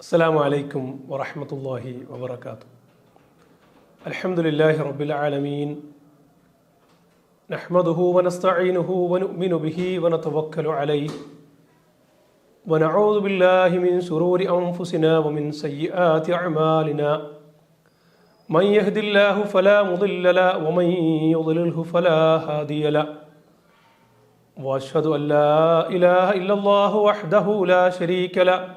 السلام عليكم ورحمة الله وبركاته الحمد لله رب العالمين نحمده ونستعينه ونؤمن به ونتوكل عليه ونعوذ بالله من شرور أنفسنا ومن سيئات أعمالنا من يهد الله فلا مضل له ومن يضلله فلا هادي له واشهد ان لا اله الا الله وحده لا شريك له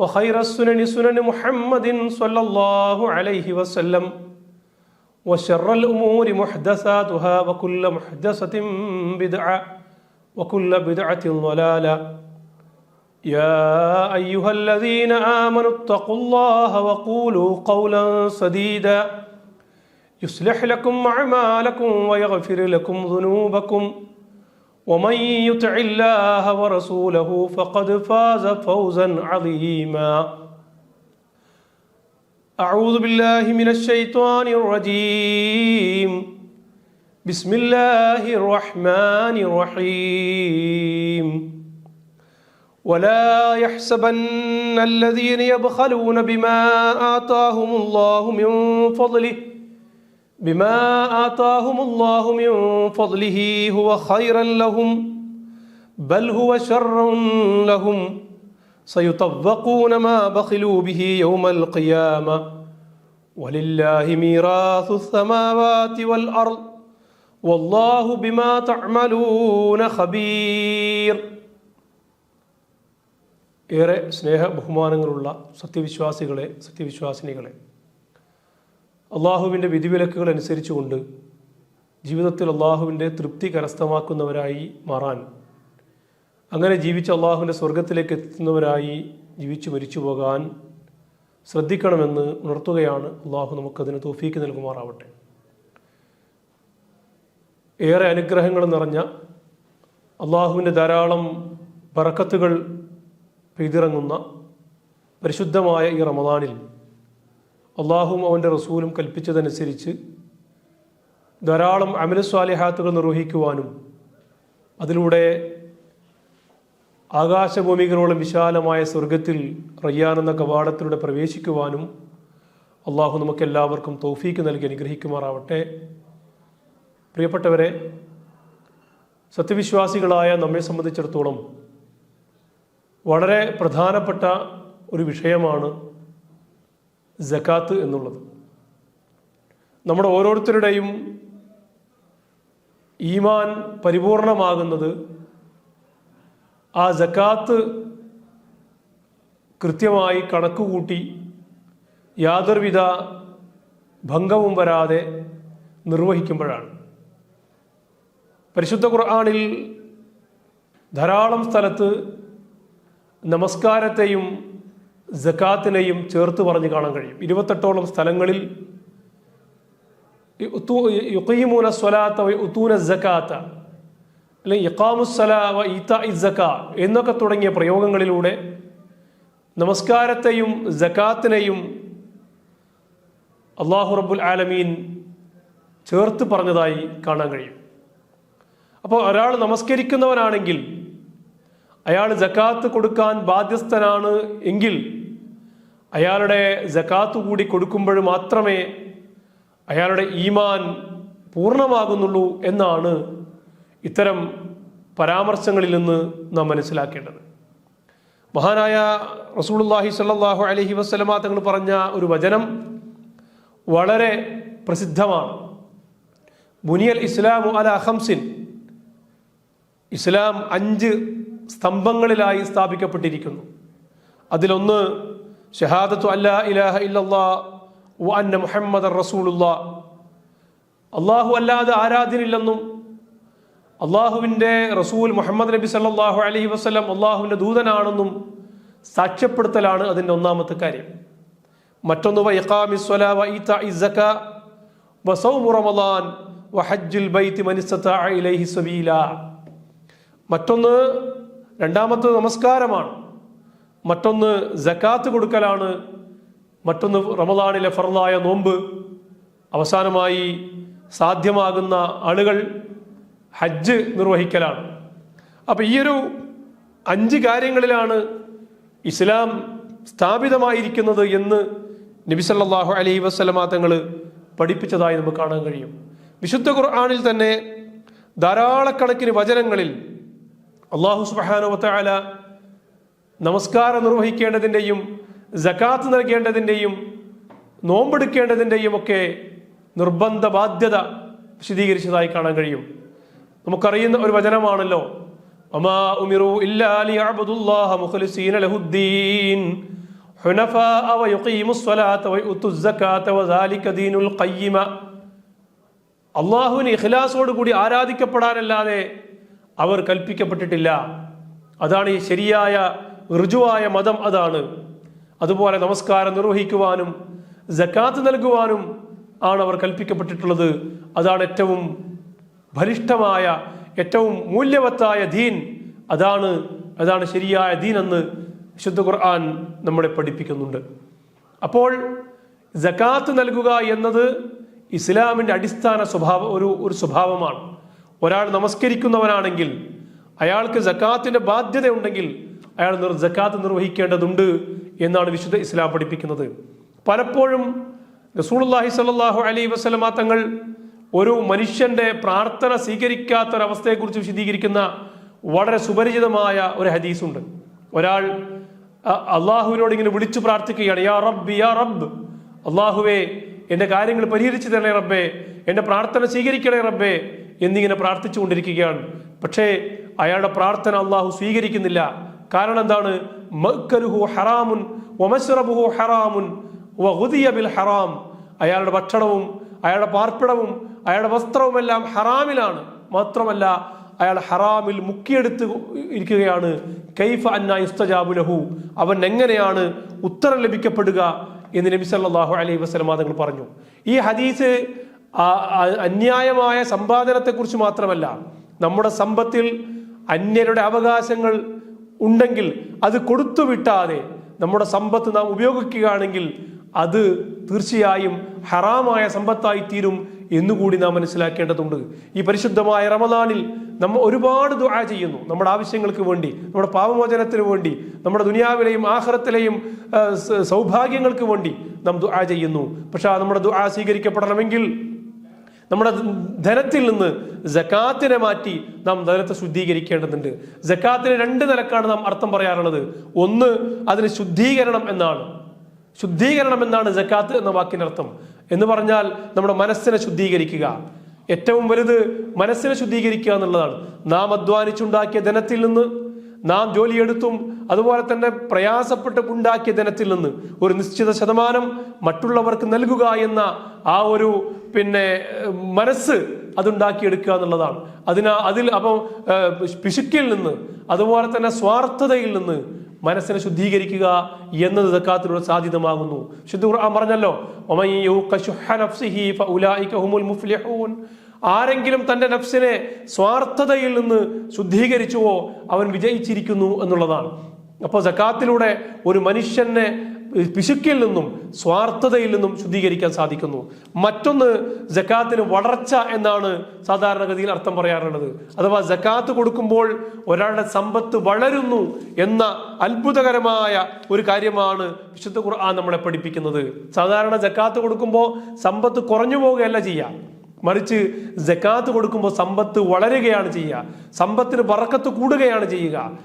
وخير السنن سنن محمد صلى الله عليه وسلم وشر الأمور محدثاتها وكل محدثة بدعة وكل بدعة ضلالة. يا أيها الذين آمنوا اتقوا الله وقولوا قولا سديدا. يصلح لكم أعمالكم ويغفر لكم ذنوبكم. ومن يطع الله ورسوله فقد فاز فوزا عظيما. أعوذ بالله من الشيطان الرجيم. بسم الله الرحمن الرحيم. ولا يحسبن الذين يبخلون بما آتاهم الله من فضله بما آتاهم الله من فضله هو خيرا لهم بل هو شر لهم سيطبقون ما بخلوا به يوم القيامة ولله ميراث السماوات والأرض والله بما تعملون خبير ഏറെ സ്നേഹ ബഹുമാനങ്ങളുള്ള സത്യവിശ്വാസികളെ സത്യവിശ്വാസിനികളെ അള്ളാഹുവിന്റെ വിധിവിലക്കുകൾ അനുസരിച്ചുകൊണ്ട് ജീവിതത്തിൽ അള്ളാഹുവിന്റെ തൃപ്തി കരസ്ഥമാക്കുന്നവരായി മാറാൻ. അങ്ങനെ ജീവിച്ച് അള്ളാഹുവിന്റെ സ്വർഗത്തിലേക്ക് എത്തുന്നവരായി ജീവിച്ചു മരിച്ചു പോകാൻ ശ്രദ്ധിക്കണമെന്ന് ഉണർത്തുകയാണ് അള്ളാഹു നമുക്കതിന് തോഫീക്ക് നൽകുമാറാവട്ടെ. ഏറെ അനുഗ്രഹങ്ങൾ നിറഞ്ഞ അള്ളാഹുവിന്റെ ധാരാളം പറക്കത്തുകൾ പെയ്തിറങ്ങുന്ന പരിശുദ്ധമായ ഈ റമദാനിൽ അള്ളാഹും അവന്റെ റസൂലും കൽപ്പിച്ചതനുസരിച്ച് ധാരാളം അമലസ്വാലിഹാത്തുകൾ നിർവഹിക്കുവാനും അതിലൂടെ ആകാശഭൂമികളോളം വിശാലമായ സ്വർഗത്തിൽ റയ്യാൻ എന്ന കവാടത്തിലൂടെ പ്രവേശിക്കുവാനും അള്ളാഹു നമുക്കെല്ലാവർക്കും തൗഫീക്ക് നൽകി അനുഗ്രഹിക്കുമാറാവട്ടെ. പ്രിയപ്പെട്ടവരെ സത്യവിശ്വാസികളായ നമ്മെ സംബന്ധിച്ചിടത്തോളം വളരെ പ്രധാനപ്പെട്ട ഒരു വിഷയമാണ് ജക്കാത്ത് എന്നുള്ളത്. നമ്മുടെ ഓരോരുത്തരുടെയും ഈമാൻ പരിപൂർണമാകുന്നത് ആ ജക്കാത്ത് കൃത്യമായി കണക്കുകൂട്ടി യാതൊരുവിധ ഭംഗവും വരാതെ നിർവഹിക്കുമ്പോഴാണ്. പരിശുദ്ധ ഖുർആാനിൽ ധാരാളം സ്ഥലത്ത് നമസ്കാരത്തെയും ജക്കാത്തിനെയും ചേർത്ത് പറഞ്ഞു കാണാൻ കഴിയും. ഇരുപത്തെട്ടോളം സ്ഥലങ്ങളിൽ യുക്കീമൂന സ്വലാത്ത ഉത്തൂന ജക്കാത്ത അല്ലെങ്കിൽ ഇക്കാമുസ്സല വ ഈത്ത ഇസക്ക എന്നൊക്കെ തുടങ്ങിയ പ്രയോഗങ്ങളിലൂടെ നമസ്കാരത്തെയും ജക്കാത്തിനെയും അള്ളാഹു റബ്ബുൽ ആലമീൻ ചേർത്ത് പറഞ്ഞതായി കാണാൻ കഴിയും. അപ്പോൾ ഒരാൾ നമസ്കരിക്കുന്നവനാണെങ്കിൽ അയാൾ ജക്കാത്ത് കൊടുക്കാൻ ബാധ്യസ്ഥനാണ് എങ്കിൽ അയാളുടെ ജക്കാത്ത് കൂടി കൊടുക്കുമ്പോൾ മാത്രമേ അയാളുടെ ഈമാൻ പൂർണമാകുന്നുള്ളൂ എന്നാണ് ഇത്തരം പരാമർശങ്ങളിൽ നിന്ന് നാം മനസ്സിലാക്കേണ്ടത്. മഹാനായ റസൂലുള്ളാഹി സ്വല്ലല്ലാഹു അലഹി വസല്ലമ തങ്ങൾ പറഞ്ഞ ഒരു വചനം വളരെ പ്രസിദ്ധമാണ്. ബുനിയൽ ഇസ്ലാം അല അഹംസിൻ ഇസ്ലാം അഞ്ച് സ്തംഭങ്ങളിലായി സ്ഥാപിക്കപ്പെട്ടിരിക്കുന്നു. അതിലൊന്ന് ഷഹാദത്തു അല്ലാ ഇലാഹ ഇല്ലല്ലാ വ അന്ന മുഹമ്മദ് റസൂലുള്ള. അള്ളാഹു അല്ലാതെ ആരാധനില്ലെന്നും അള്ളാഹുവിന്റെ റസൂൽ മുഹമ്മദ് നബി സല്ലാഹു അലഹി വസ്ലം അള്ളാഹുവിന്റെ ദൂതനാണെന്നും സാക്ഷ്യപ്പെടുത്തലാണ് അതിന്റെ ഒന്നാമത്തെ കാര്യം. മറ്റൊന്ന് മറ്റൊന്ന് രണ്ടാമത്തെ നമസ്കാരമാണ്. മറ്റൊന്ന് ജക്കാത്ത് കൊടുക്കലാണ് മറ്റൊന്ന് റമദാനിലെ ഫറലായ നോമ്പ്. അവസാനമായി സാധ്യമാകുന്ന ആളുകൾ ഹജ്ജ് നിർവഹിക്കലാണ്. അപ്പം ഈയൊരു അഞ്ച് കാര്യങ്ങളിലാണ് ഇസ്ലാം സ്ഥാപിതമായിരിക്കുന്നത് എന്ന് നബിസല്ലാഹു അലൈഹി വസല്ലമ തങ്ങൾ പഠിപ്പിച്ചതായി നമുക്ക് കാണാൻ കഴിയും. വിശുദ്ധ ഖുർആാനിൽ തന്നെ ധാരാളക്കണക്കിന് വചനങ്ങളിൽ അള്ളാഹു സുബാനുവത്തായ നമസ്കാരം നിർവഹിക്കേണ്ടതിന്റെയും ജക്കാത്ത് നൽകേണ്ടതിന്റെയും നോമ്പെടുക്കേണ്ടതിന്റെയും ഒക്കെ നിർബന്ധ ബാധ്യത വിശദീകരിച്ചതായി കാണാൻ കഴിയും. നമുക്കറിയുന്ന ഒരു വചനമാണല്ലോ അമാ ഉമിറു ലഹുദ്ദീൻ ഇഖ്ലാസോട് കൂടി ആരാധിക്കപ്പെടാനല്ലാതെ അവർ കൽപ്പിക്കപ്പെട്ടിട്ടില്ല. അതാണ് ഈ ശരിയായ ഋജുവായ മതം അതാണ്. അതുപോലെ നമസ്കാരം നിർവഹിക്കുവാനും ജക്കാത്ത് നൽകുവാനും ആണ് അവർ കൽപ്പിക്കപ്പെട്ടിട്ടുള്ളത്. അതാണ് ഏറ്റവും ബലിഷ്ഠമായ ഏറ്റവും മൂല്യവത്തായ ദീൻ. അതാണ് അതാണ് ശരിയായ ദീൻ എന്ന് വിശുദ്ധ ഖുർആൻ നമ്മളെ പഠിപ്പിക്കുന്നുണ്ട്. അപ്പോൾ ജക്കാത്ത് നൽകുക എന്നത് ഇസ്ലാമിന്റെ അടിസ്ഥാന സ്വഭാവ ഒരു ഒരു സ്വഭാവമാണ്. ഒരാൾ നമസ്കരിക്കുന്നവനാണെങ്കിൽ അയാൾക്ക് ജക്കാത്തിന്റെ ബാധ്യത ഉണ്ടെങ്കിൽ അയാൾ നിർ ജക്കാത്ത് നിർവഹിക്കേണ്ടതുണ്ട് എന്നാണ് വിശുദ്ധ ഇസ്ലാം പഠിപ്പിക്കുന്നത്. പലപ്പോഴും റസൂലുള്ളാഹി സ്വല്ലല്ലാഹു അലൈഹി വസ്ലമ തങ്ങൾ ഒരു മനുഷ്യന്റെ പ്രാർത്ഥന സ്വീകരിക്കാത്തൊരവസ്ഥയെക്കുറിച്ച് വിശദീകരിക്കുന്ന വളരെ സുപരിചിതമായ ഒരു ഹദീസുണ്ട്. ഒരാൾ അള്ളാഹുവിനോട് ഇങ്ങനെ വിളിച്ചു പ്രാർത്ഥിക്കുകയാണ് യാ റബ്ബ് യാ റബ്ബ് അള്ളാഹുവേ എന്റെ കാര്യങ്ങൾ പരിഹരിച്ചു തരണേ റബ്ബേ എന്റെ പ്രാർത്ഥന സ്വീകരിക്കണേ റബ്ബേ എന്നിങ്ങനെ പ്രാർത്ഥിച്ചുകൊണ്ടിരിക്കുകയാണ്. പക്ഷേ അയാളുടെ പ്രാർത്ഥന അള്ളാഹു സ്വീകരിക്കുന്നില്ല. കാരണം എന്താണ്? മക്കരുഹു ഹറാമുൻ വമശ്റബുഹു ഹറാമുൻ ബിൽ ഹറാം. അയാളുടെ ഭക്ഷണവും അയാളുടെ പാർപ്പിടവും അയാളുടെ വസ്ത്രവും എല്ലാം ഹറാമിലാണ്. മാത്രമല്ല അയാൾ ഹറാമിൽ മുക്കിയെടുത്ത് ഇരിക്കുകയാണ്. കൈഫ അന്ന ഇസ്തജാബുലഹു അവൻ എങ്ങനെയാണ് ഉത്തരം ലഭിക്കപ്പെടുക എന്ന് നബി സല്ലാഹു അലൈഹി വസല്ലം തങ്ങൾ പറഞ്ഞു. ഈ ഹദീസ് അന്യായമായ സമ്പാദനത്തെക്കുറിച്ച് മാത്രമല്ല നമ്മുടെ സമ്പത്തിൽ അന്യരുടെ അവകാശങ്ങൾ ഉണ്ടെങ്കിൽ അത് കൊടുത്തു വിട്ടാതെ നമ്മുടെ സമ്പത്ത് നാം ഉപയോഗിക്കുകയാണെങ്കിൽ അത് തീർച്ചയായും ഹറാമായ സമ്പത്തായി തീരും എന്നുകൂടി നാം മനസ്സിലാക്കേണ്ടതുണ്ട്. ഈ പരിശുദ്ധമായ റമദാനിൽ നമ്മൾ ഒരുപാട് ദുആ ചെയ്യുന്നു. നമ്മുടെ ആവശ്യങ്ങൾക്ക് വേണ്ടി നമ്മുടെ പാപമോചനത്തിന് വേണ്ടി നമ്മുടെ ദുനിയാവിലെയും ആഹ്റത്തിലെയും സൗഭാഗ്യങ്ങൾക്ക് വേണ്ടി നാം ദുആ ചെയ്യുന്നു. പക്ഷേ നമ്മുടെ ദുആ സ്വീകരിക്കപ്പെടണമെങ്കിൽ നമ്മുടെ ധനത്തിൽ നിന്ന് ജക്കാത്തിനെ മാറ്റി നാം ധനത്തെ ശുദ്ധീകരിക്കേണ്ടതുണ്ട്. ജക്കാത്തിന് രണ്ട് നിലക്കാണ് നാം അർത്ഥം പറയാറുള്ളത്. ഒന്ന് അതിന് ശുദ്ധീകരണം എന്നാണ്. ശുദ്ധീകരണം എന്നാണ് ജക്കാത്ത് എന്ന വാക്കിനർത്ഥം എന്ന് പറഞ്ഞാൽ നമ്മുടെ മനസ്സിനെ ശുദ്ധീകരിക്കുക. ഏറ്റവും വലുത് മനസ്സിനെ ശുദ്ധീകരിക്കുക എന്നുള്ളതാണ്. നാം അധ്വാനിച്ചുണ്ടാക്കിയ ധനത്തിൽ നിന്ന് നാം ജോലിയെടുത്തും അതുപോലെ തന്നെ പ്രയാസപ്പെട്ട് ഉണ്ടാക്കിയ ധനത്തിൽ നിന്ന് ഒരു നിശ്ചിത ശതമാനം മറ്റുള്ളവർക്ക് നൽകുക എന്ന ആ ഒരു പിന്നെ മനസ്സ് അതുണ്ടാക്കിയെടുക്കുക എന്നുള്ളതാണ്. അതിനാ അതിൽ അപ്പം പിശുക്കിൽ നിന്ന് അതുപോലെ തന്നെ സ്വാർത്ഥതയിൽ നിന്ന് മനസ്സിനെ ശുദ്ധീകരിക്കുക എന്നത് സക്കാത്തിലൂടെ സാധ്യതമാകുന്നു. ഖുർആൻ പറഞ്ഞല്ലോ. ആരെങ്കിലും തന്റെ നഫ്സിനെ സ്വാർത്ഥതയിൽ നിന്ന് ശുദ്ധീകരിച്ചുവോ അവൻ വിജയിച്ചിരിക്കുന്നു എന്നുള്ളതാണ്. അപ്പോൾ സക്കാത്തിലൂടെ ഒരു മനുഷ്യനെ പിശുക്കിൽ നിന്നും സ്വാർത്ഥതയിൽ നിന്നും ശുദ്ധീകരിക്കാൻ സാധിക്കുന്നു. മറ്റൊന്ന് ജക്കാത്തിന് വളർച്ച എന്നാണ് സാധാരണഗതിയിൽ അർത്ഥം പറയാറുള്ളത്. അഥവാ ജക്കാത്ത് കൊടുക്കുമ്പോൾ ഒരാളുടെ സമ്പത്ത് വളരുന്നു എന്ന അത്ഭുതകരമായ ഒരു കാര്യമാണ് വിശുദ്ധ ഖുർആൻ നമ്മളെ പഠിപ്പിക്കുന്നത്. സാധാരണ ജക്കാത്ത് കൊടുക്കുമ്പോൾ സമ്പത്ത് കുറഞ്ഞു പോവുകയല്ല ചെയ്യുക. മറിച്ച് ജക്കാത്ത് കൊടുക്കുമ്പോൾ സമ്പത്ത് വളരുകയാണ് ചെയ്യുക. സമ്പത്തിന് വറക്കത്ത് കൂടുകയാണ് ചെയ്യുക.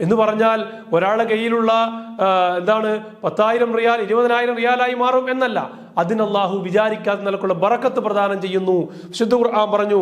എന്ന് പറഞ്ഞാൽ ഒരാളുടെ കയ്യിലുള്ള എന്താണ് പത്തായിരം റിയാൽ ഇരുപതിനായിരം റിയാലായി മാറും എന്നല്ല. അതിന് അള്ളാഹു വിചാരിക്കാത്ത നിലക്കുള്ള ബറക്കത്ത് പ്രദാനം ചെയ്യുന്നു. വിശുദ്ധ ഖുർആൻ പറഞ്ഞു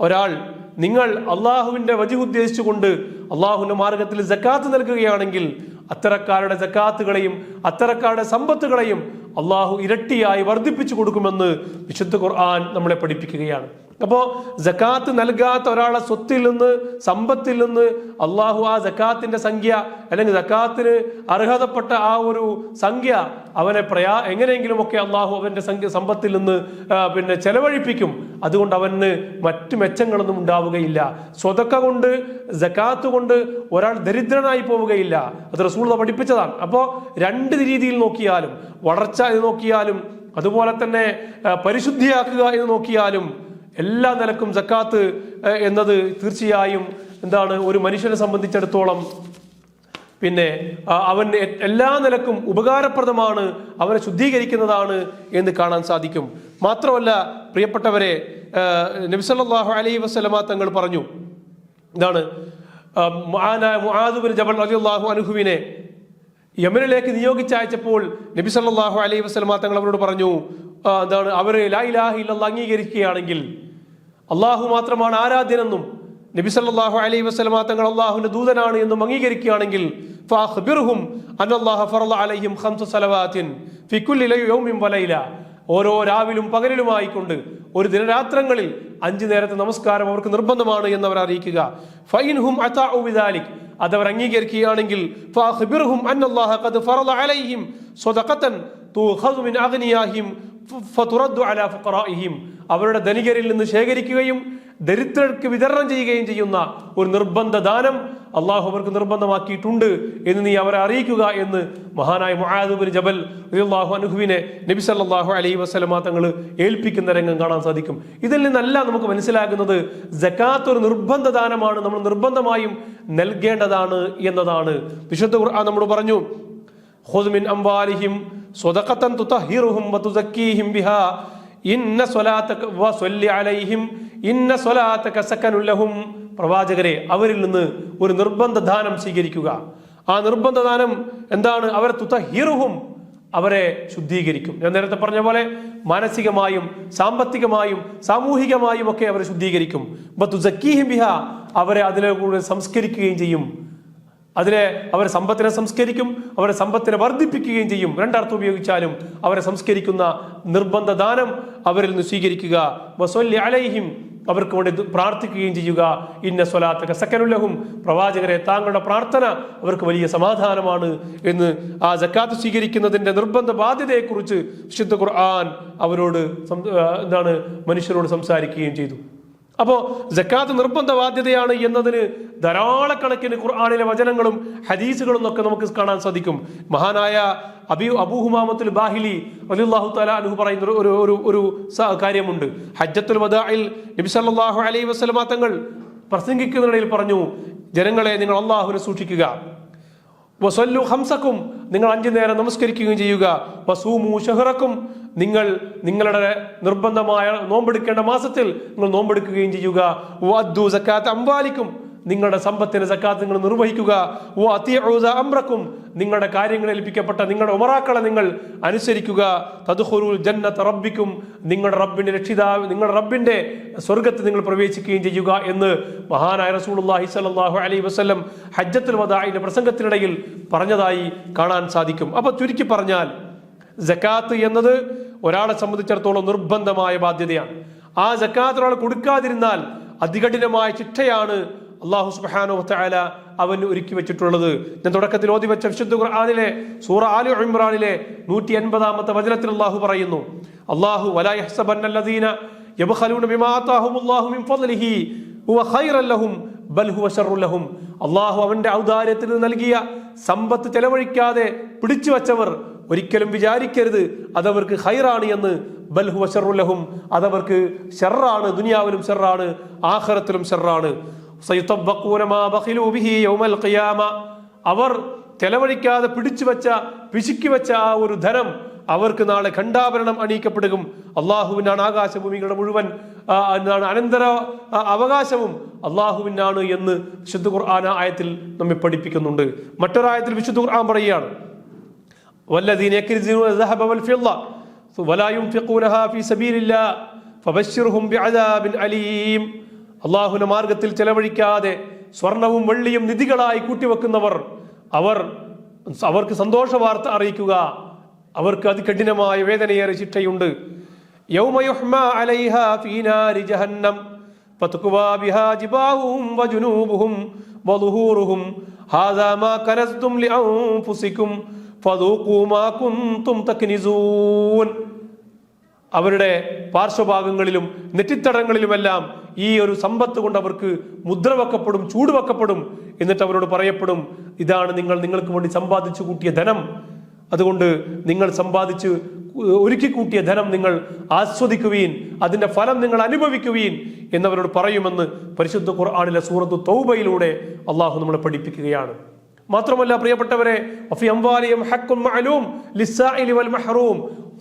ഒരാൾ നിങ്ങൾ അള്ളാഹുവിന്റെ വജി ഉദ്ദേശിച്ചുകൊണ്ട് അള്ളാഹുവിന്റെ മാർഗത്തിൽ ജക്കാത്ത് നൽകുകയാണെങ്കിൽ അത്തരക്കാരുടെ ജക്കാത്തുകളെയും അത്തരക്കാരുടെ സമ്പത്തുകളെയും അള്ളാഹു ഇരട്ടിയായി വർദ്ധിപ്പിച്ചു കൊടുക്കുമെന്ന് വിശുദ്ധ ഖുർആൻ നമ്മളെ പഠിപ്പിക്കുകയാണ്. അപ്പോൾ ജക്കാത്ത് നൽകാത്ത ഒരാളെ സ്വത്തിൽ നിന്ന് സമ്പത്തിൽ നിന്ന് അള്ളാഹു ആ ജക്കാത്തിന്റെ സംഖ്യ അല്ലെങ്കിൽ ജക്കാത്തിന് അർഹതപ്പെട്ട ആ ഒരു സംഖ്യ അവനെ പ്രയാ എങ്ങനെയെങ്കിലുമൊക്കെ അള്ളാഹു അവന്റെ സംഖ്യ സമ്പത്തിൽ നിന്ന് പിന്നെ ചെലവഴിപ്പിക്കും. അതുകൊണ്ട് അവന് മറ്റു മെച്ചങ്ങളൊന്നും ഉണ്ടാവുകയില്ല. സ്വതക്ക കൊണ്ട് ജക്കാത്ത് കൊണ്ട് ഒരാൾ ദരിദ്രനായി പോവുകയില്ല. അത് റസൂളത പഠിപ്പിച്ചതാണ്. അപ്പോൾ രണ്ട് രീതിയിൽ നോക്കിയാലും വളർച്ച എന്ന് നോക്കിയാലും അതുപോലെ തന്നെ പരിശുദ്ധിയാക്കുക എന്ന് നോക്കിയാലും എല്ലാ നിലക്കും ജക്കാത്ത് എന്നത് തീർച്ചയായും എന്താണ് ഒരു മനുഷ്യനെ സംബന്ധിച്ചിടത്തോളം പിന്നെ അവൻ എല്ലാ നിലക്കും ഉപകാരപ്രദമാണ് അവനെ ശുദ്ധീകരിക്കുന്നതാണ് എന്ന് കാണാൻ സാധിക്കും. മാത്രമല്ല പ്രിയപ്പെട്ടവരെ നബിസല്ലാഹു അലൈ വസ്ലമ തങ്ങൾ പറഞ്ഞു എന്താണ് ജബൽ റളിയല്ലാഹു അൻഹുവിനെ യമനിലേക്ക് നിയോഗിച്ചയച്ചപ്പോൾ നബി സല്ലല്ലാഹു അലൈഹി വസല്ലമ തങ്ങൾ അവരോട് പറഞ്ഞു എന്താണ് അവർ ലാ ഇലാഹ ഇല്ലല്ലാഹ് അംഗീകരിക്കുകയാണെങ്കിൽ അള്ളാഹു മാത്രമാണ് ആരാധ്യനെന്നും നബി സല്ലല്ലാഹു അലൈഹി വസല്ലമ തങ്ങൾ അള്ളാഹുവിന്റെ ദൂതനാണ് എന്നും അംഗീകരിക്കുകയാണെങ്കിൽ അലൈഹിം ഖംസ ഓരോ രാവിലും പകലിലുമായിക്കൊണ്ട് ഒരു ദിനരാത്രങ്ങളിൽ അഞ്ചു നേരത്തെ നമസ്കാരം അവർക്ക് നിർബന്ധമാണ് എന്ന് അവർ അറിയിക്കുക അതവർ അംഗീകരിക്കുകയാണെങ്കിൽ ഫഅഖ്ബിർഹും അന്നല്ലാഹ ഖദ് അലൈഹിം സ്വദഖതൻ തുഖദു മിൻ അഗ്നിയാഹിം ഫ- അല അലാ ഫുഖറാഇഹിം. അവരുടെ ധനികരിൽ നിന്ന് ശേഖരിക്കുകയും ദരിദ്രർക്ക് വിതരണം ചെയ്യുകയും ചെയ്യുന്ന ഒരു നിർബന്ധ ദാനം അള്ളാഹു അവർക്ക് നിർബന്ധമാക്കിയിട്ടുണ്ട് എന്ന് നീ അവരെ അറിയിക്കുക എന്ന് മഹാനായ മുഹാദുബിൻ ജബൽ അള്ളാഹു അനുഹുവിനെ നബി സല്ലല്ലാഹു അലൈഹി വസല്ലമ തങ്ങൾ ഏൽപ്പിക്കുന്ന രംഗം കാണാൻ സാധിക്കും. ഇതിൽ നിന്നല്ല നമുക്ക് മനസ്സിലാകുന്നത് ജക്കാത്ത് ഒരു നിർബന്ധ ദാനമാണ് നമ്മൾ നിർബന്ധമായും നൽകേണ്ടതാണ് എന്നതാണ്. വിശുദ്ധ നമ്മോട് പറഞ്ഞു ഹുസ്മിൻ അംവാലിഹിം സ്വതക്കത്തൻ തുതഹിറുഹും വതുസക്കീഹിം ബിഹാ. ഇന്ന സ്വലാത്തക വസ്വല്ലി അലൈഹിം. ഇന്ന സ്വലാത്തക സക്കനുല്ലഹും പ്രവാചകരെ അവരിൽ നിന്ന് ഒരു നിർബന്ധ ദാനം സ്വീകരിക്കുക. ആ നിർബന്ധ ദാനം എന്താണ്? അവരെ തുതഹിറുഹും അവരെ ശുദ്ധീകരിക്കും. ഞാൻ നേരത്തെ പറഞ്ഞ പോലെ മാനസികമായും സാമ്പത്തികമായും സാമൂഹികമായും ഒക്കെ അവരെ ശുദ്ധീകരിക്കും. ബിഹ. അവരെ അതിലെ കൂടെ സംസ്കരിക്കുകയും ചെയ്യും. അതിനെ അവരെ സമ്പത്തിനെ സംസ്കരിക്കും അവരെ സമ്പത്തിനെ വർദ്ധിപ്പിക്കുകയും ചെയ്യും. രണ്ടർത്ഥം ഉപയോഗിച്ചാലും അവരെ സംസ്കരിക്കുന്ന നിർബന്ധ ദാനം അവരിൽ നിന്ന് സ്വീകരിക്കുക. വസൊല്ലി അലൈഹിം അവർക്ക് വേണ്ടി പ്രാർത്ഥിക്കുകയും ചെയ്യുക. ഇന്ന സ്വലാത്തക സക്കനുല്ലഹും പ്രവാചകരെ താങ്കളുടെ പ്രാർത്ഥന അവർക്ക് വലിയ സമാധാനമാണ് എന്ന് ആ ജക്കാത്ത് സ്വീകരിക്കുന്നതിന്റെ നിർബന്ധ ബാധ്യതയെക്കുറിച്ച് വിശുദ്ധ ഖുർആൻ അവരോട് എന്താണ് മനുഷ്യരോട് സംസാരിക്കുകയും ചെയ്തു. അപ്പോ ജക്കാത്ത് നിർബന്ധ ബാധ്യതയാണ് എന്നതിന് ധാരാളക്കണക്കിന് ഖുർആാനിലെ വചനങ്ങളും ഹദീസുകളും ഒക്കെ നമുക്ക് കാണാൻ സാധിക്കും. മഹാനായ അബി അബൂഹുമാമത്തുൽ ബാഹിലി അലിള്ളാഹു തല അനുഹു പറയുന്ന ഒരു- ഒരു ഒരു കാര്യമുണ്ട്. ഹജ്ജത്തുൽ വദാഇൽ നബി സല്ലാഹു അലൈഹി വസല്ലമ തങ്ങൾ പ്രസംഗിക്കുന്നതിനിടയിൽ പറഞ്ഞു ജനങ്ങളെ നിങ്ങൾ അള്ളാഹുവിനെ സൂക്ഷിക്കുക. വസല്ലു ഹംസക്കും നിങ്ങൾ അഞ്ചു നേരം നമസ്കരിക്കുകയും ചെയ്യുക. വസൂമു ഷഹറക്കും നിങ്ങൾ നിങ്ങളുടെ നിർബന്ധമായ നോമ്പെടുക്കേണ്ട മാസത്തിൽ നിങ്ങൾ നോമ്പെടുക്കുകയും ചെയ്യുക. വദ്ദു സക്കാത്ത് അമ്പാലിക്കും നിങ്ങളുടെ സമ്പത്തിന് സക്കാത്ത് നിങ്ങൾ നിർവഹിക്കുക. ഓ അതി അമ്രക്കും നിങ്ങളുടെ കാര്യങ്ങൾ ഏൽപ്പിക്കപ്പെട്ട നിങ്ങളുടെ ഉമറാക്കളെ നിങ്ങൾ അനുസരിക്കുക. തദ്ഖുറുൽ ജന്നത്ത് റബ്ബിക്കും. നിങ്ങളുടെ റബ്ബിന്റെ രക്ഷിതാവ് നിങ്ങളുടെ റബ്ബിന്റെ സ്വർഗത്ത് നിങ്ങൾ പ്രവേശിക്കുകയും ചെയ്യുക എന്ന് മഹാനായ റസൂലുള്ളാഹി സ്വല്ലല്ലാഹു അലൈഹി വസല്ലം ഹജ്ജത്തുൽ വദാഇന്റെ പ്രസംഗത്തിനിടയിൽ പറഞ്ഞതായി കാണാൻ സാധിക്കും. അപ്പൊ ചുരുക്കി പറഞ്ഞാൽ ജക്കാത്ത് എന്നത് ഒരാളെ സംബന്ധിച്ചിടത്തോളം നിർബന്ധമായ ബാധ്യതയാണ്. ആ ജക്കാത്ത് ഒരാൾ കൊടുക്കാതിരുന്നാൽ അതികഠിനമായ ശിക്ഷയാണ് അള്ളാഹു സുബ്ഹാനഹു വതആല അവൻ ഒരുക്കി വെച്ചിട്ടുള്ളത്. ഞാൻ തുടക്കത്തിൽ ഓതി വെച്ച വിശുദ്ധ ഖുർആാനിലെ സൂറ ആലി ഇമ്രാനിലെ നൂറ്റി എൺപതാമത്തെ വചനത്തിൽ അള്ളാഹു പറയുന്നു അള്ളാഹു മിൻ ലഹും ബൽ അള്ളാഹു അവന്റെ ഔദാര്യത്തിൽ നൽകിയ സമ്പത്ത് ചെലവഴിക്കാതെ പിടിച്ചു വച്ചവർ ഒരിക്കലും വിചാരിക്കരുത് അതവർക്ക് ഹൈറാണ് എന്ന്. ബൽ ഹുവ ശർറുൻ ലഹും. അതവർക്ക് ഷെറാണ് ദുനിയാവിലും ഷെറാണ് ആഖിറത്തിലും ഷെറാണ് അവർ ചെലവഴിക്കാതെ പിടിച്ചു വെച്ച പിശുക്കി വെച്ച ആ ഒരു ധനം അവർക്ക് നാളെ ഖണ്ഡാഭരണം അണിയിക്കപ്പെടും. അള്ളാഹുവിനാണ് ആകാശഭൂമികളുടെ മുഴുവൻ അനന്തര അവകാശവും അള്ളാഹുവിനാണ് എന്ന് വിശുദ്ധ ഖുർആൻ ആയത്തിൽ നമ്മെ പഠിപ്പിക്കുന്നുണ്ട്. മറ്റൊരായത്തിൽ വിശുദ്ധ ഖുർആൻ പറയുകയാണ്. والذين يكنزون الذهب والفضة ولا ينفقونها في سبيل الله فبشرهم بعذاب أليم അള്ളാഹുവിന്റെ മാർഗത്തിൽ ചെലവഴിക്കാതെ സ്വർണവും വെള്ളിയും നിധികളായി കൂട്ടിവെക്കുന്നവർ അവർ അവർക്ക് സന്തോഷ വാർത്ത അറിയിക്കുക അവർക്ക് അതികഠിനമായ വേദനയേറെ ശിക്ഷയുണ്ട് അവരുടെ പാർശ്വഭാഗങ്ങളിലും നെറ്റിത്തടങ്ങളിലുമെല്ലാം ഈ ഒരു സമ്പത്ത് കൊണ്ട് അവർക്ക് മുദ്ര വെക്കപ്പെടും ചൂട് വെക്കപ്പെടും എന്നിട്ട് അവരോട് പറയപ്പെടും ഇതാണ് നിങ്ങൾ നിങ്ങൾക്ക് വേണ്ടി സമ്പാദിച്ചു കൂട്ടിയ ധനം. അതുകൊണ്ട് നിങ്ങൾ സമ്പാദിച്ച് ഒരുക്കി കൂട്ടിയ ധനം നിങ്ങൾ ആസ്വദിക്കുകയും അതിന്റെ ഫലം നിങ്ങൾ അനുഭവിക്കുകയും എന്നവരോട് പറയുമെന്ന് പരിശുദ്ധ ഖുർആാനിലെ സൂറത്ത് തൗബയിലൂടെ അള്ളാഹു നമ്മളെ പഠിപ്പിക്കുകയാണ്. മാത്രമല്ല പ്രിയപ്പെട്ടവരെ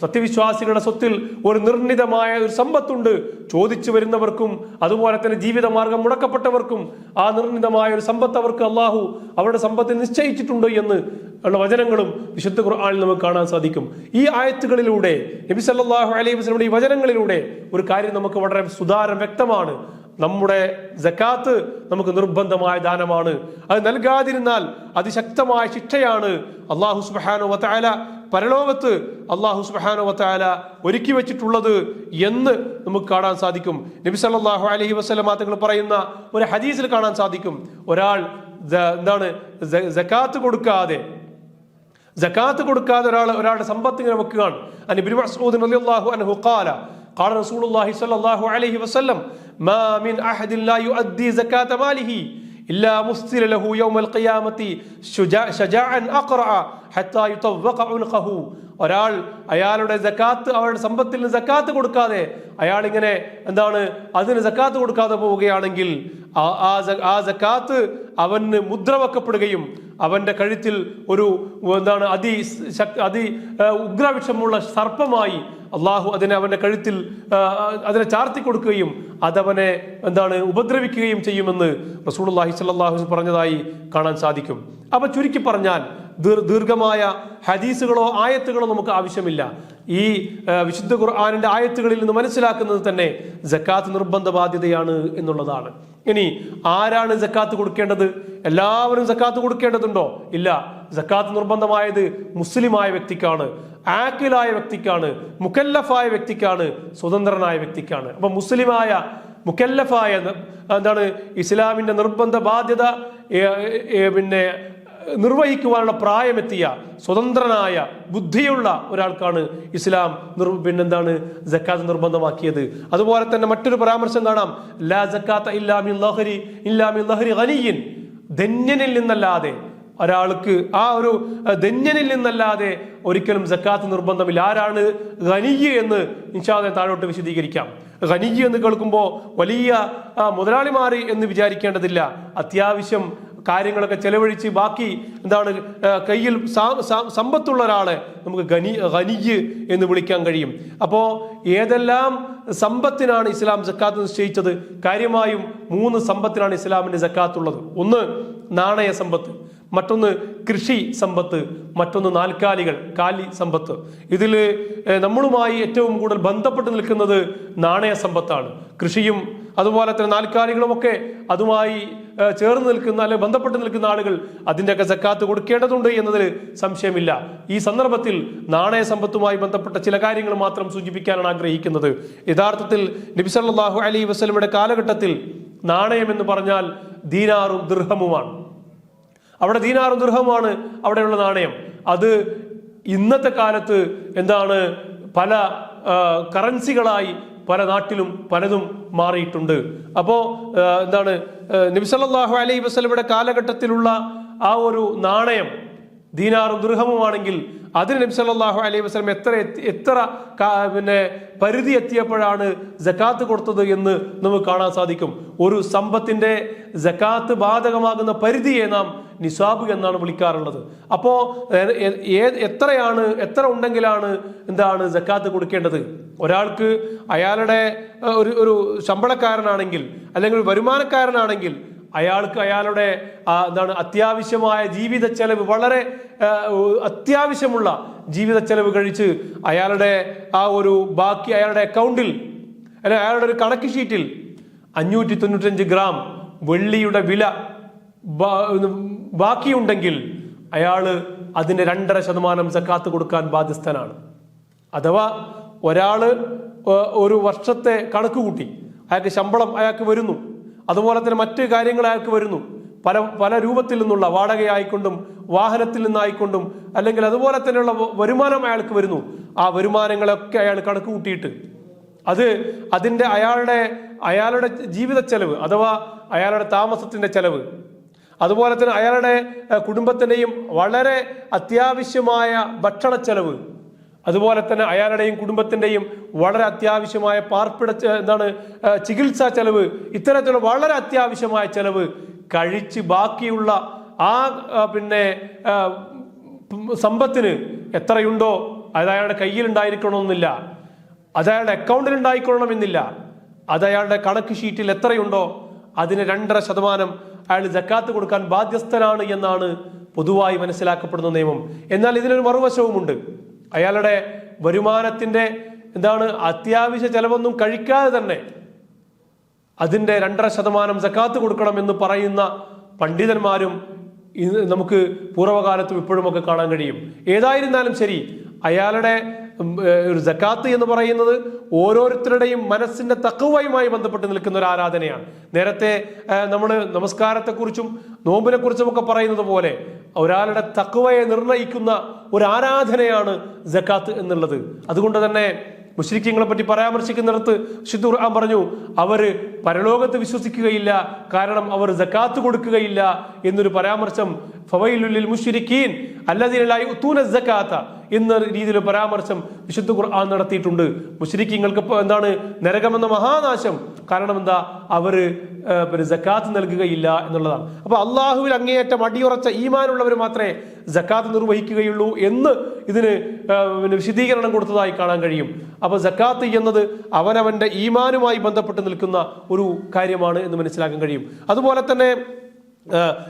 സത്യവിശ്വാസികളുടെ സ്വത്തിൽ ഒരു നിർണിതമായ ഒരു സമ്പത്തുണ്ട്. ചോദിച്ചു വരുന്നവർക്കും അതുപോലെ തന്നെ ജീവിതമാർഗം മുടക്കപ്പെട്ടവർക്കും ആ നിർണിതമായ ഒരു സമ്പത്ത് അവർക്ക് അള്ളാഹു അവരുടെ സമ്പത്ത് നിശ്ചയിച്ചിട്ടുണ്ട് എന്ന് ഉള്ള വചനങ്ങളും വിശുദ്ധ ഖുർആാനിൽ നമുക്ക് കാണാൻ സാധിക്കും. ഈ ആയത്തുകളിലൂടെ നബി സല്ലല്ലാഹു അലൈഹി വസ്ലമുടെ ഈ വചനങ്ങളിലൂടെ ഒരു കാര്യം നമുക്ക് വളരെ സുതാരം വ്യക്തമാണ്. നമ്മുടെ ജക്കാത്ത് നമുക്ക് നിർബന്ധമായ ദാനമാണ്. അത് നൽകാതിരുന്നാൽ അതിശക്തമായ ശിക്ഷയാണ് അള്ളാഹു സുബാനോ വത്തായാല പരലോകത്ത് അള്ളാഹു സുബാനോ വത്തായാല ഒരുക്കി വെച്ചിട്ടുള്ളത് എന്ന് നമുക്ക് കാണാൻ സാധിക്കും. നബി സല്ലാഹു അലഹി വസല്ലമ തങ്ങൾ പറയുന്ന ഒരു ഹദീസിൽ കാണാൻ സാധിക്കും. ഒരാൾ എന്താണ് ജക്കാത്ത് കൊടുക്കാതെ ജക്കാത്ത് കൊടുക്കാതെ ഒരാൾ ഒരാളുടെ സമ്പത്ത് ഇങ്ങനെ വെക്കുകയാണ്. അൻ മസൂദ് അലി അള്ളാഹു അൻഹു ഖാല قال رسول الله صلى الله عليه وسلم ما من أحد لا يؤدي زكاة ماله إلا مسل له يوم القيامة شجاع شجاعا أقرع حتى يطوق عنقه. ഒരാൾ അയാളുടെ ജക്കാത്ത് അവരുടെ സമ്പത്തിൽ ജക്കാത്ത് കൊടുക്കാതെ അയാൾ ഇങ്ങനെ എന്താണ് അതിന് ജക്കാത്ത് കൊടുക്കാതെ പോവുകയാണെങ്കിൽ ആ- ജക്കാത്ത് അവന് മുദ്ര വെക്കപ്പെടുകയും അവന്റെ കഴുത്തിൽ ഒരു എന്താണ് അതി അതി ഉഗ്രവിഷമുള്ള സർപ്പമായി അള്ളാഹു അതിനെ അവന്റെ കഴുത്തിൽ അതിനെ ചാർത്തി കൊടുക്കുകയും അതവനെ എന്താണ് ഉപദ്രവിക്കുകയും ചെയ്യുമെന്ന് റസൂൾ അള്ളാഹി സല്ലാഹു പറഞ്ഞതായി കാണാൻ സാധിക്കും. അപ്പൊ ചുരുക്കി പറഞ്ഞാൽ ദീർ- ദീർഘമായ ഹദീസുകളോ ആയത്തുകളോ നമുക്ക് ആവശ്യമില്ല. ഈ വിശുദ്ധ ഖുർആാനിന്റെ ആയത്തുകളിൽ നിന്ന് മനസ്സിലാക്കുന്നത് തന്നെ ജക്കാത്ത് നിർബന്ധ ബാധ്യതയാണ് എന്നുള്ളതാണ്. ഇനി ആരാണ് ജക്കാത്ത് കൊടുക്കേണ്ടത്? എല്ലാവരും ജക്കാത്ത് കൊടുക്കേണ്ടതുണ്ടോ? ഇല്ല. ജക്കാത്ത് നിർബന്ധമായത് മുസ്ലിമായ വ്യക്തിക്കാണ് ആക്കിലായ വ്യക്തിക്കാണ് മുക്കല്ലഫായ വ്യക്തിക്കാണ് സ്വതന്ത്രനായ വ്യക്തിക്കാണ്. അപ്പൊ മുസ്ലിമായ മുക്കല്ലഫായ എന്താണ് ഇസ്ലാമിന്റെ നിർബന്ധ ബാധ്യത പിന്നെ നിർവഹിക്കുവാനുള്ള പ്രായമെത്തിയ സ്വതന്ത്രനായ ബുദ്ധിയുള്ള ഒരാൾക്കാണ് ഇസ്ലാം നിർ പിന്നെന്താണ് ജക്കാത്ത് നിർബന്ധമാക്കിയത്. അതുപോലെ തന്നെ മറ്റൊരു പരാമർശം കാണാം. ലാ ജക്കാത്ത ഇല്ലാമി ലഹരി ഇല്ലാമി ലഹരി ഖനിയിൻ ധന്യനിൽ നിന്നല്ലാതെ ഒരാൾക്ക് ആ ഒരു ധന്യനിൽ നിന്നല്ലാതെ ഒരിക്കലും ജക്കാത്ത് നിർബന്ധമില്ല. ആരാണ് ഖനിയ് എന്ന് ഇൻഷാദെ താഴോട്ട് വിശദീകരിക്കാം. ഖനിയ് എന്ന് കേൾക്കുമ്പോൾ വലിയ മുതലാളിമാർ എന്ന് വിചാരിക്കേണ്ടതില്ല. അത്യാവശ്യം കാര്യങ്ങളൊക്കെ ചെലവഴിച്ച് ബാക്കി എന്താണ് കയ്യിൽ സമ്പത്തുള്ള ഒരാളെ നമുക്ക് ഖനി ഖനിയ് എന്ന് വിളിക്കാൻ കഴിയും. അപ്പോൾ ഏതെല്ലാം സമ്പത്തിനാണ് ഇസ്ലാം സക്കാത്ത് നിശ്ചയിച്ചത്? കാര്യമായും മൂന്ന് സമ്പത്തിനാണ് ഇസ്ലാമിന്റെ ജക്കാത്ത് ഉള്ളത് ഒന്ന് നാണയ സമ്പത്ത് മറ്റൊന്ന് കൃഷി സമ്പത്ത് മറ്റൊന്ന് നാൽക്കാലികൾ കാലി സമ്പത്ത്. ഇതിൽ നമ്മളുമായി ഏറ്റവും കൂടുതൽ ബന്ധപ്പെട്ട് നിൽക്കുന്നത് നാണയ സമ്പത്താണ്. കൃഷിയും അതുപോലെ തന്നെ നാൽക്കാലികളുമൊക്കെ അതുമായി ചേർന്ന് നിൽക്കുന്ന അല്ലെങ്കിൽ ബന്ധപ്പെട്ട് നിൽക്കുന്ന ആളുകൾ അതിന്റെയൊക്കെ സക്കാത്ത് കൊടുക്കേണ്ടതുണ്ട് എന്നതിൽ സംശയമില്ല. ഈ സന്ദർഭത്തിൽ നാണയ സമ്പത്തുമായി ബന്ധപ്പെട്ട ചില കാര്യങ്ങൾ മാത്രം സൂചിപ്പിക്കാനാണ് ആഗ്രഹിക്കുന്നത്. യഥാർത്ഥത്തിൽ നബിസല്ലാഹു അലൈ വസ്ലമിയുടെ കാലഘട്ടത്തിൽ നാണയം എന്ന് പറഞ്ഞാൽ ദീനാറും ദൃഹമുമാണ്. അവിടെ ദീനാറും ദൃഹമാണ് അവിടെയുള്ള നാണയം. അത് ഇന്നത്തെ കാലത്ത് എന്താണ് പല കറൻസികളായി പല നാട്ടിലും പലതും മാറിയിട്ടുണ്ട്. അപ്പോ എന്താണ് നബിസല്ലാഹു അലൈ വസ്ലമിയുടെ കാലഘട്ടത്തിലുള്ള ആ ഒരു നാണയം ദീനാറും ദൃഹമുമാണെങ്കിൽ അതിന് നബി സല്ലാഹു അലൈഹി വസ്ലം എത്ര എത്ര പിന്നെ പരിധി എത്തിയപ്പോഴാണ് ജക്കാത്ത് കൊടുത്തത് എന്ന് നമുക്ക് കാണാൻ സാധിക്കും. ഒരു സമ്പത്തിന്റെ ജക്കാത്ത് ബാധകമാകുന്ന പരിധിയെ നാം നിസാബ് എന്നാണ് വിളിക്കാറുള്ളത്. അപ്പോ ഏ- ഏ- ഏ- എത്രയാണ് എത്ര ഉണ്ടെങ്കിലാണ് എന്താണ് ജക്കാത്ത് കൊടുക്കേണ്ടത്? ഒരാൾക്ക് അയാളുടെ ഒരു ഒരു ശമ്പളക്കാരനാണെങ്കിൽ അല്ലെങ്കിൽ വരുമാനക്കാരനാണെങ്കിൽ അയാൾക്ക് അയാളുടെ എന്താണ് അത്യാവശ്യമായ ജീവിത ചെലവ് വളരെ അത്യാവശ്യമുള്ള ജീവിത ചെലവ് കഴിച്ച് അയാളുടെ ആ ഒരു ബാക്കി അയാളുടെ അക്കൗണ്ടിൽ അല്ലെ അയാളുടെ ഒരു കണക്ക് ഷീറ്റിൽ അഞ്ഞൂറ്റി തൊണ്ണൂറ്റഞ്ച് ഗ്രാം വെള്ളിയുടെ വില ബാക്കിയുണ്ടെങ്കിൽ അയാൾ അതിന് രണ്ടര ശതമാനം സക്കാത്ത് കൊടുക്കാൻ ബാധ്യസ്ഥനാണ്. അഥവാ ഒരാൾ ഒരു വർഷത്തെ കണക്ക് കൂട്ടി അയാൾക്ക് ശമ്പളം അയാൾക്ക് വരുന്നു. അതുപോലെ തന്നെ മറ്റ് കാര്യങ്ങൾ അയാൾക്ക് വരുന്നു. പല പല രൂപത്തിൽ നിന്നുള്ള വാടകയായിക്കൊണ്ടും വാഹനത്തിൽ നിന്നായിക്കൊണ്ടും അല്ലെങ്കിൽ അതുപോലെ തന്നെയുള്ള വരുമാനം അയാൾക്ക് വരുന്നു. ആ വരുമാനങ്ങളൊക്കെ അയാൾ കണക്ക് കൂട്ടിയിട്ട് അത് അതിന്റെ അയാളുടെ അയാളുടെ ജീവിത ചെലവ് അഥവാ അയാളുടെ താമസത്തിന്റെ ചെലവ്. അതുപോലെ തന്നെ അയാളുടെ കുടുംബത്തിന്റെയും വളരെ അത്യാവശ്യമായ ഭക്ഷണ ചെലവ് അതുപോലെ തന്നെ അയാളുടെയും കുടുംബത്തിന്റെയും വളരെ അത്യാവശ്യമായ പാർപ്പിട എന്താണ് ചികിത്സാ ചെലവ് ഇത്തരത്തിലുള്ള വളരെ അത്യാവശ്യമായ ചെലവ് കഴിച്ച് ബാക്കിയുള്ള ആ പിന്നെ സമ്പത്തിന് എത്രയുണ്ടോ അത് അയാളുടെ കയ്യിൽ ഉണ്ടായിരിക്കണമെന്നില്ല അത് അയാളുടെ അക്കൗണ്ടിൽ ഉണ്ടായിക്കൊള്ളണമെന്നില്ല. അത് അയാളുടെ കണക്ക് ഷീറ്റിൽ എത്രയുണ്ടോ അതിന് രണ്ടര ശതമാനം അയാൾ ജക്കാത്ത് കൊടുക്കാൻ ബാധ്യസ്ഥനാണ് എന്നാണ് പൊതുവായി മനസ്സിലാക്കപ്പെടുന്ന നിയമം. എന്നാൽ ഇതിനൊരു മറുവശവുമുണ്ട്. അയാളുടെ വരുമാനത്തിന്റെ എന്താണ് അത്യാവശ്യ ചെലവൊന്നും കഴിക്കാതെ തന്നെ അതിന്റെ രണ്ടര ശതമാനം സക്കാത്ത് കൊടുക്കണം എന്ന് പറയുന്ന പണ്ഡിതന്മാരും നമുക്ക് പൂർവകാലത്തും ഇപ്പോഴുമൊക്കെ കാണാൻ കഴിയും. ഏതായിരുന്നാലും ശരി അയാളുടെ ഒരു ജക്കാത്ത് എന്ന് പറയുന്നത് ഓരോരുത്തരുടെയും മനസ്സിന്റെ തക്കവുമായി ബന്ധപ്പെട്ട് നിൽക്കുന്ന ഒരു ആരാധനയാണ്. നേരത്തെ നമ്മൾ നമസ്കാരത്തെക്കുറിച്ചും നോമ്പിനെ കുറിച്ചും ഒക്കെ പറയുന്നത് പോലെ ഒരാളുടെ തക്കവയെ നിർണയിക്കുന്ന ഒരു ആരാധനയാണ് ജക്കാത്ത് എന്നുള്ളത്. അതുകൊണ്ട് തന്നെ മുസ്ലിഖ്യങ്ങളെ പറ്റി പരാമർശിക്കുന്നിടത്ത് വിശുദ്ധ ഖുർആൻ പറഞ്ഞു അവർ പരലോകത്ത് വിശ്വസിക്കുകയില്ല കാരണം അവർ ജക്കാത്ത് കൊടുക്കുകയില്ല എന്നൊരു പരാമർശം എന്ന രീതിയിൽ പരാമർശം വിശുദ്ധ ഖുർആൻ നടത്തിയിട്ടുണ്ട്. മുഷരിക്കിങ്ങൾക്ക് എന്താണ് നരകമെന്ന മഹാനാശം. കാരണം എന്താ? അവർ പിന്നെ ജക്കാത്ത് നൽകുകയില്ല എന്നുള്ളതാണ്. അപ്പൊ അള്ളാഹുവിൽ അങ്ങേയറ്റം അടിയുറച്ച ഈമാനുള്ളവർ മാത്രമേ ജക്കാത്ത് നിർവഹിക്കുകയുള്ളൂ എന്ന് ഇതിന് പിന്നെ വിശദീകരണം കൊടുത്തതായി കാണാൻ കഴിയും. അപ്പൊ ജക്കാത്ത് എന്നത് അവനവന്റെ ഈമാനുമായി ബന്ധപ്പെട്ട് നിൽക്കുന്ന ഒരു കാര്യമാണ് എന്ന് മനസ്സിലാക്കാൻ കഴിയും. അതുപോലെ തന്നെ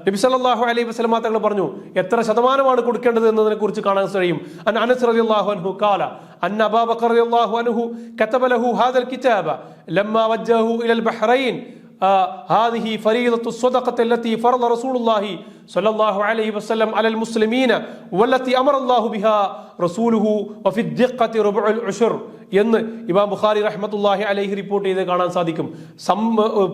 നബി സല്ലല്ലാഹു അലൈഹി വസല്ലമ തങ്ങൾ പറഞ്ഞു എത്ര ശതമാനമാണ് കൊടുക്കേണ്ടത് എന്നതിനെ കുറിച്ച് കാണാൻ കഴിയും അൻ അനസ് റളിയല്ലാഹു അൻഹു ഖാല അൻ അബൂബക്കർ റളിയല്ലാഹു അൻഹു كتب له هذا الكتاب لما وجهه الى البحرين آه هذه فريضة الصدقة التي فرض رسول الله صلى الله عليه وسلم على المسلمين والتي أمر الله بها رسوله وفي الدقة ربع العشر എന്ന് ഇമാം ബുഖാരി റഹ്മത്തുല്ലാഹി അലൈഹി റിപ്പോർട്ട് ചെയ്ത് കാണാൻ സാധിക്കും. സം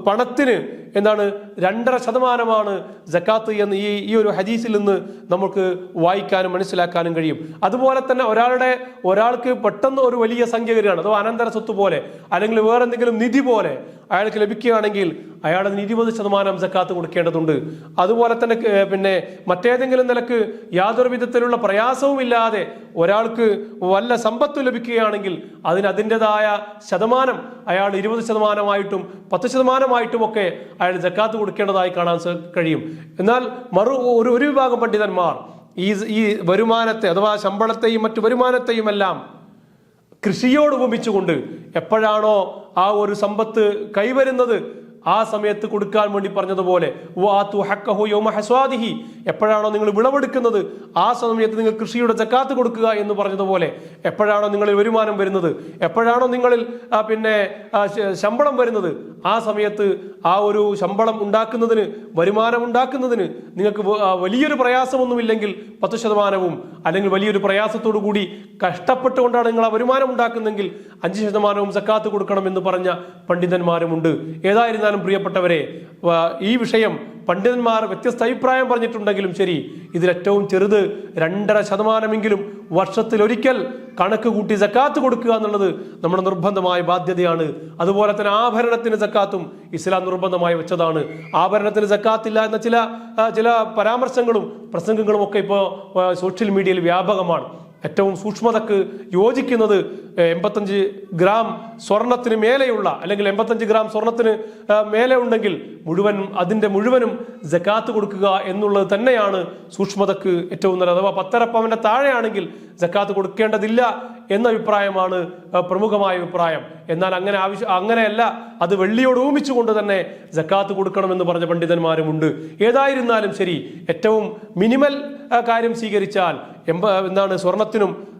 പണത്തിന് എന്താണ് രണ്ടര ശതമാനമാണ് ജക്കാത്ത് എന്ന് ഈ ഈ ഒരു ഹദീസിൽ നിന്ന് നമുക്ക് വായിക്കാനും മനസ്സിലാക്കാനും കഴിയും. അതുപോലെ തന്നെ ഒരാളുടെ ഒരാൾക്ക് പെട്ടെന്ന് ഒരു വലിയ സംഖ്യ വരികയാണ്. അഥവാ അനന്തര സ്വത്ത് പോലെ അല്ലെങ്കിൽ വേറെന്തെങ്കിലും നിധി പോലെ. അയാൾക്ക് ലഭിക്കുകയാണെങ്കിൽ അയാൾ അതിന് ഇരുപത് ശതമാനം ജക്കാത്ത് കൊടുക്കേണ്ടതുണ്ട്. അതുപോലെ തന്നെ പിന്നെ മറ്റേതെങ്കിലും നിലയ്ക്ക് യാതൊരു വിധത്തിലുള്ള പ്രയാസവും ഇല്ലാതെ ഒരാൾക്ക് വല്ല സമ്പത്ത് ലഭിക്കുകയാണെങ്കിൽ അതിന് അതിന്റെതായ ശതമാനം അയാൾ ഇരുപത് ശതമാനമായിട്ടും പത്ത് ശതമാനമായിട്ടും ഒക്കെ അയാൾ ജക്കാത്ത് കൊടുക്കേണ്ടതായി കാണാൻ കഴിയും. എന്നാൽ മറു ഒരു ഒരു വിഭാഗം പണ്ഡിതന്മാർ ഈ ഈ വരുമാനത്തെ അഥവാ ശമ്പളത്തെയും മറ്റു വരുമാനത്തെയും എല്ലാം കൃഷിയോട് ഉപമിച്ചുകൊണ്ട് എപ്പോഴാണോ ആ ഒരു സമ്പത്ത് കൈവരുന്നത് ആ സമയത്ത് കൊടുക്കാൻ വേണ്ടി പറഞ്ഞതുപോലെ എപ്പോഴാണോ നിങ്ങൾ വിളവെടുക്കുന്നത് ആ സമയത്ത് നിങ്ങൾ കൃഷിയുടെ ജക്കാത്ത് കൊടുക്കുക എന്ന് പറഞ്ഞതുപോലെ എപ്പോഴാണോ നിങ്ങളിൽ വരുമാനം വരുന്നത് എപ്പോഴാണോ നിങ്ങളിൽ പിന്നെ ശമ്പളം വരുന്നത് ആ സമയത്ത് ആ ഒരു ശമ്പളം ഉണ്ടാക്കുന്നതിന് വരുമാനം ഉണ്ടാക്കുന്നതിന് നിങ്ങൾക്ക് വലിയൊരു പ്രയാസമൊന്നുമില്ലെങ്കിൽ പത്ത് ശതമാനവും അല്ലെങ്കിൽ വലിയൊരു പ്രയാസത്തോടു കൂടി കഷ്ടപ്പെട്ടുകൊണ്ടാണ് നിങ്ങൾ ആ വരുമാനം ഉണ്ടാക്കുന്നെങ്കിൽ അഞ്ച് ശതമാനവും സക്കാത്ത് കൊടുക്കണമെന്ന് പറഞ്ഞ പണ്ഡിതന്മാരുമുണ്ട്. ഏതായിരുന്നാലും പ്രിയപ്പെട്ടവരെ ഈ വിഷയം പണ്ഡിതന്മാർ വ്യത്യസ്ത അഭിപ്രായം പറഞ്ഞിട്ടുണ്ടെങ്കിലും ശരി ഇതിലേറ്റവും ചെറുത് രണ്ടര ശതമാനമെങ്കിലും വർഷത്തിലൊരിക്കൽ കണക്ക് കൂട്ടി സക്കാത്ത് കൊടുക്കുക എന്നുള്ളത് നമ്മുടെ നിർബന്ധമായ ബാധ്യതയാണ്. അതുപോലെ തന്നെ ആഭരണത്തിന് സക്കാത്തും ഇസ്ലാം നിർബന്ധമായി വെച്ചതാണ്. ആഭരണത്തിന് സക്കാത്തില്ല എന്ന ചില ചില പരാമർശങ്ങളും പ്രസംഗങ്ങളും ഒക്കെ ഇപ്പോൾ സോഷ്യൽ മീഡിയയിൽ വ്യാപകമാണ്. ഏറ്റവും സൂക്ഷ്മതക്ക് യോജിക്കുന്നത് എൺപത്തഞ്ച് ഗ്രാം സ്വർണത്തിന് മേലെയുള്ള അല്ലെങ്കിൽ എൺപത്തഞ്ച് ഗ്രാം സ്വർണത്തിന് മേലെ ഉണ്ടെങ്കിൽ മുഴുവൻ അതിന്റെ മുഴുവനും ജക്കാത്ത് കൊടുക്കുക എന്നുള്ളത് തന്നെയാണ് സൂക്ഷ്മതക്ക് ഏറ്റവും നല്ലത്. അഥവാ പത്തര പവന്റെ താഴെയാണെങ്കിൽ ജക്കാത്ത് കൊടുക്കേണ്ടതില്ല എന്ന അഭിപ്രായമാണ് പ്രമുഖമായ അഭിപ്രായം. എന്നാൽ അങ്ങനെ ആവശ്യം അങ്ങനെയല്ല അത് വെള്ളിയോട് ഊമിച്ചുകൊണ്ട് തന്നെ ജക്കാത്ത് കൊടുക്കണമെന്ന് പറഞ്ഞ പണ്ഡിതന്മാരുമുണ്ട്. ഏതായിരുന്നാലും ശരി ഏറ്റവും മിനിമൽ കാര്യം സ്വീകരിച്ചാൽ എന്താണ് സ്വർണത്തിനും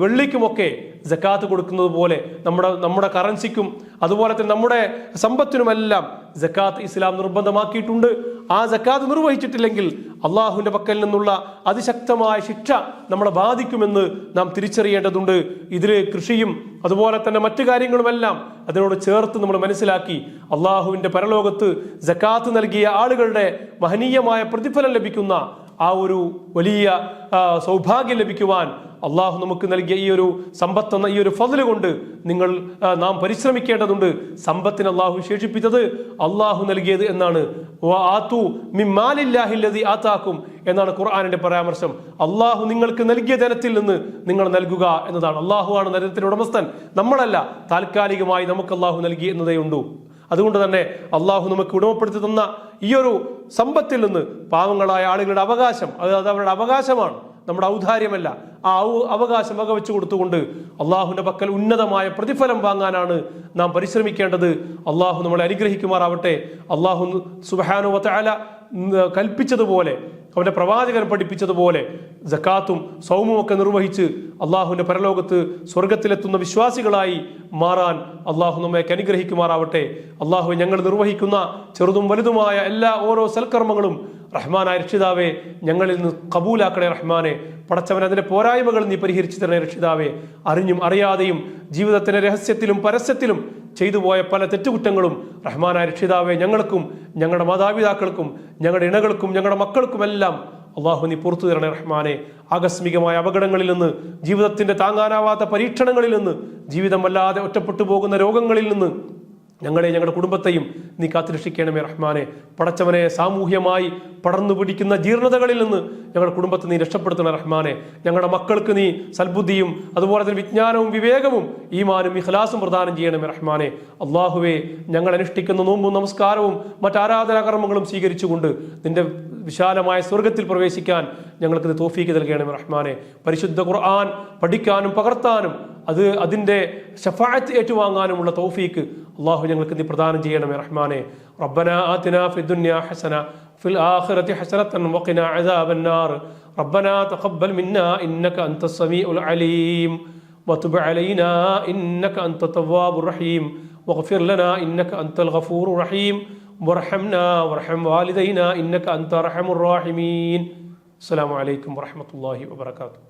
വെള്ളിക്കുമൊക്കെ ജക്കാത്ത് കൊടുക്കുന്നത് പോലെ നമ്മുടെ നമ്മുടെ കറൻസിക്കും അതുപോലെ തന്നെ നമ്മുടെ സമ്പത്തിനുമെല്ലാം ജക്കാത്ത് ഇസ്ലാം നിർബന്ധമാക്കിയിട്ടുണ്ട്. ആ ജക്കാത്ത് നിർവഹിച്ചിട്ടില്ലെങ്കിൽ അള്ളാഹുവിന്റെ പക്കൽ നിന്നുള്ള അതിശക്തമായ ശിക്ഷ നമ്മളെ ബാധിക്കുമെന്ന് നാം തിരിച്ചറിയേണ്ടതുണ്ട്. ഇതിൽ കൃഷിയും അതുപോലെ തന്നെ മറ്റു കാര്യങ്ങളുമെല്ലാം അതിനോട് ചേർത്ത് നമ്മൾ മനസ്സിലാക്കി അള്ളാഹുവിന്റെ പരലോകത്ത് ജക്കാത്ത് നൽകിയ ആളുകളുടെ മഹനീയമായ പ്രതിഫലം ലഭിക്കുന്ന ആ ഒരു വലിയ സൗഭാഗ്യം ലഭിക്കുവാൻ അള്ളാഹു നമുക്ക് നൽകിയ ഈ ഒരു സമ്പത്ത് എന്ന ഈ ഒരു ഫതിൽ കൊണ്ട് നിങ്ങൾ നാം പരിശ്രമിക്കേണ്ടതുണ്ട്. സമ്പത്തിന് അള്ളാഹു വിശേഷിപ്പിച്ചത് അള്ളാഹു നൽകിയത് എന്നാണ്. ആത്തു മിമ്മാലില്ലാഹില്ലതി ആത്താക്കും എന്നാണ് ഖുർആാനിന്റെ പരാമർശം. അള്ളാഹു നിങ്ങൾക്ക് നൽകിയ ധനത്തിൽ നിന്ന് നിങ്ങൾ നൽകുക എന്നതാണ്. അള്ളാഹുവാണ് ആണ് നരകത്തിന്റെ ഉടമസ്ഥൻ. നമ്മളല്ല താൽക്കാലികമായി നമുക്ക് അള്ളാഹു നൽകി എന്നതേ ഉണ്ടൂ അതുകൊണ്ട് തന്നെ അള്ളാഹു നമുക്ക് ഉടമപ്പെടുത്തി തന്ന ഈ ഒരു സമ്പത്തിൽ നിന്ന് പാവങ്ങളായ ആളുകളുടെ അവകാശം അത് അവരുടെ അവകാശമാണ്. നമ്മുടെ ഔദാര്യമല്ല. ആ അവകാശം വകവെച്ചു കൊടുത്തുകൊണ്ട് അള്ളാഹുവിന്റെ പക്കൽ ഉന്നതമായ പ്രതിഫലം വാങ്ങാനാണ് നാം പരിശ്രമിക്കേണ്ടത്. അള്ളാഹു നമ്മളെ അനുഗ്രഹിക്കുമാറാവട്ടെ. അള്ളാഹു സുബാനു കൽപ്പിച്ചതുപോലെ അവന്റെ പ്രവാചകൻ പഠിപ്പിച്ചതുപോലെ ജക്കാത്തും സൗമും ഒക്കെ നിർവഹിച്ച് അള്ളാഹുവിന്റെ പരലോകത്ത് സ്വർഗത്തിലെത്തുന്ന വിശ്വാസികളായി മാറാൻ അള്ളാഹു നമ്മെ അനുഗ്രഹിക്കുമാറാവട്ടെ. അള്ളാഹു ഞങ്ങൾ നിർവഹിക്കുന്ന ചെറുതും വലുതുമായ എല്ലാ ഓരോ സൽക്കർമ്മങ്ങളും റഹ്മാനായ രക്ഷിതാവെ ഞങ്ങളിൽ നിന്ന് കബൂലാക്കണേ റഹ്മാനെ. പടച്ചവൻ അതിന്റെ പോരായ്മകൾ നീ പരിഹരിച്ചു തരണേ രക്ഷിതാവെ. അറിഞ്ഞും അറിയാതെയും ജീവിതത്തിന്റെ രഹസ്യത്തിലും പരസ്യത്തിലും ചെയ്തു പോയ പല തെറ്റുകുറ്റങ്ങളും റഹ്മാനായ രക്ഷിതാവെ ഞങ്ങൾക്കും ഞങ്ങളുടെ മാതാപിതാക്കൾക്കും ഞങ്ങളുടെ ഇണകൾക്കും ഞങ്ങളുടെ മക്കൾക്കുമെല്ലാം അള്ളാഹു നീ പുറത്തു തരണേ റഹ്മാനെ. ആകസ്മികമായ അപകടങ്ങളിൽ നിന്ന് ജീവിതത്തിന്റെ താങ്ങാനാവാത്ത പരീക്ഷണങ്ങളിൽ നിന്ന് ജീവിതം വല്ലാതെ ഒറ്റപ്പെട്ടു പോകുന്ന രോഗങ്ങളിൽ നിന്ന് ഞങ്ങളെ ഞങ്ങളുടെ കുടുംബത്തെയും നീ കാത്തുരക്ഷിക്കണമേ റഹ്മാനെ. പടച്ചവനെ സാമൂഹ്യമായി പടർന്നു പിടിക്കുന്ന ജീർണതകളിൽ നിന്ന് ഞങ്ങളുടെ കുടുംബത്തെ നീ രക്ഷപ്പെടുത്തണ റഹ്മാനെ. ഞങ്ങളുടെ മക്കൾക്ക് നീ സൽബുദ്ധിയും അതുപോലെ തന്നെ വിജ്ഞാനവും വിവേകവും ഈമാനും ഇഖ്ലാസും പ്രദാനം ചെയ്യണമേ റഹ്മാനെ. അള്ളാഹുവെ ഞങ്ങൾ അനുഷ്ഠിക്കുന്ന നോമ്പും നമസ്കാരവും മറ്റാരാധനാകർമ്മങ്ങളും സ്വീകരിച്ചുകൊണ്ട് നിന്റെ വിശാലമായ സ്വർഗത്തിൽ പ്രവേശിക്കാൻ ഞങ്ങൾക്ക് തോഫീക്ക് നൽകണമേ റഹ്മാനെ പരിശുദ്ധ ഖുർആൻ പഠിക്കാനും പകർത്താനും അത് അതിൻ്റെ ഷഫായത്ത് ഏറ്റുവാങ്ങാനുമുള്ള തൗഫീക്ക് അള്ളാഹു ഞങ്ങൾക്ക് നീ പ്രദാനം ചെയ്യണമേ റഹ്മാനെ റബ്ബന ആതിന ഫി ദുനിയ ഹസന ഫിൽ ആഖിറതി ഹസനത്തൻ വഖിന അദാബൻ നാർ റബ്ബന തഖബ്ബൽ മിന്നാ ഇന്നക അൻത സമീഉൽ അലീം وتب علينا إنك أنت التواب الرحيم واغفر لنا إنك أنت الغفور الرحيم വർഹംന വർഹം വാലിദൈന ഇന്നക അന്ത റഹമുർ റാഹിമീൻ. അസ്സലാമു അലൈക്കും വറഹ്മത്തുള്ളാഹി വബറകാതുഹു.